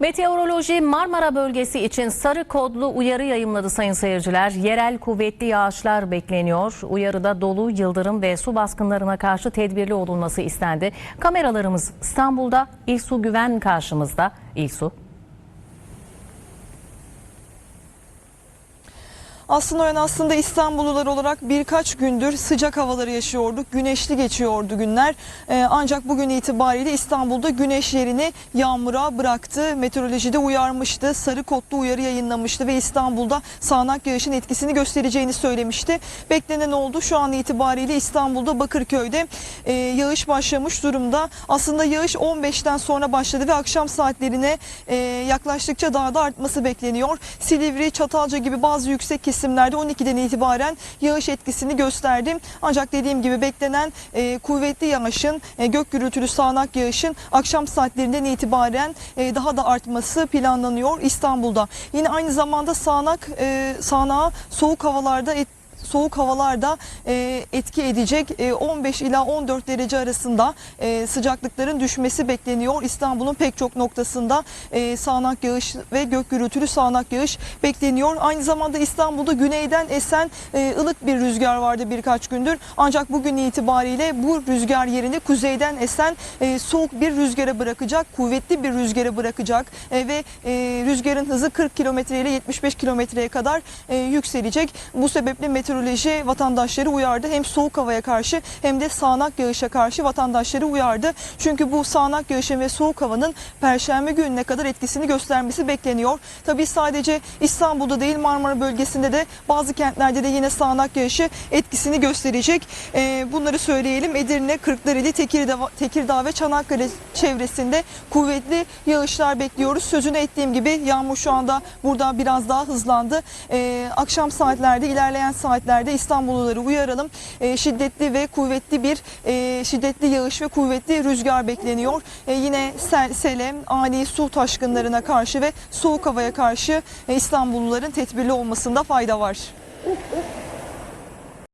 Meteoroloji Marmara bölgesi için sarı kodlu uyarı yayımladı sayın seyirciler. Yerel kuvvetli yağışlar bekleniyor. Uyarıda dolu, yıldırım ve su baskınlarına karşı tedbirli olunması istendi. Kameralarımız İstanbul'da, İlsu Güven karşımızda. İlsu. Aslında ön aslında İstanbullular olarak birkaç gündür sıcak havaları yaşıyorduk. Güneşli geçiyordu günler. Ee, ancak bugün itibariyle İstanbul'da güneş yerini yağmura bıraktı. Meteorolojide uyarmıştı. Sarı kodlu uyarı yayınlamıştı ve İstanbul'da sağanak yağışın etkisini göstereceğini söylemişti. Beklenen oldu. Şu an itibariyle İstanbul'da Bakırköy'de e, yağış başlamış durumda. Aslında yağış 15'ten sonra başladı ve akşam saatlerine e, yaklaştıkça daha da artması bekleniyor. Silivri, Çatalca gibi bazı yüksek kesimlerde 12'den itibaren yağış etkisini gösterdi. Ancak dediğim gibi beklenen e, kuvvetli yağışın, e, gök gürültülü sağanak yağışın akşam saatlerinden itibaren e, daha da artması planlanıyor İstanbul'da. Yine aynı zamanda sağanak e, sağanağa soğuk havalarda et, soğuk havalarda e, etki edecek E, 15 ila 14 derece arasında e, sıcaklıkların düşmesi bekleniyor. İstanbul'un pek çok noktasında e, sağanak yağış ve gök gürültülü sağanak yağış bekleniyor. Aynı zamanda İstanbul'da güneyden esen e, ılık bir rüzgar vardı birkaç gündür. Ancak bugün itibariyle bu rüzgar yerini kuzeyden esen e, soğuk bir rüzgara bırakacak, kuvvetli bir rüzgara bırakacak E, ve e, rüzgarın hızı 40 kilometre ile 75 kilometreye kadar e, yükselecek. Bu sebeple meteoroloji vatandaşları uyardı. Hem soğuk havaya karşı hem de sağanak yağışa karşı vatandaşları uyardı. Çünkü bu sağanak yağışın ve soğuk havanın perşembe gününe kadar etkisini göstermesi bekleniyor. Tabii sadece İstanbul'da değil Marmara bölgesinde de bazı kentlerde de yine sağanak yağışı etkisini gösterecek. E, bunları söyleyelim. Edirne, Kırklareli, Tekirdağ, Tekirdağ ve Çanakkale çevresinde kuvvetli yağışlar bekliyoruz. Sözünü ettiğim gibi yağmur şu anda burada biraz daha hızlandı. E, akşam saatlerde ilerleyen saatlerde İstanbulluları uyaralım. E, şiddetli ve kuvvetli bir e, şiddetli yağış ve kuvvetli rüzgar bekleniyor. E, yine sel, sele, ani su taşkınlarına karşı ve soğuk havaya karşı e, İstanbulluların tedbirli olmasında fayda var.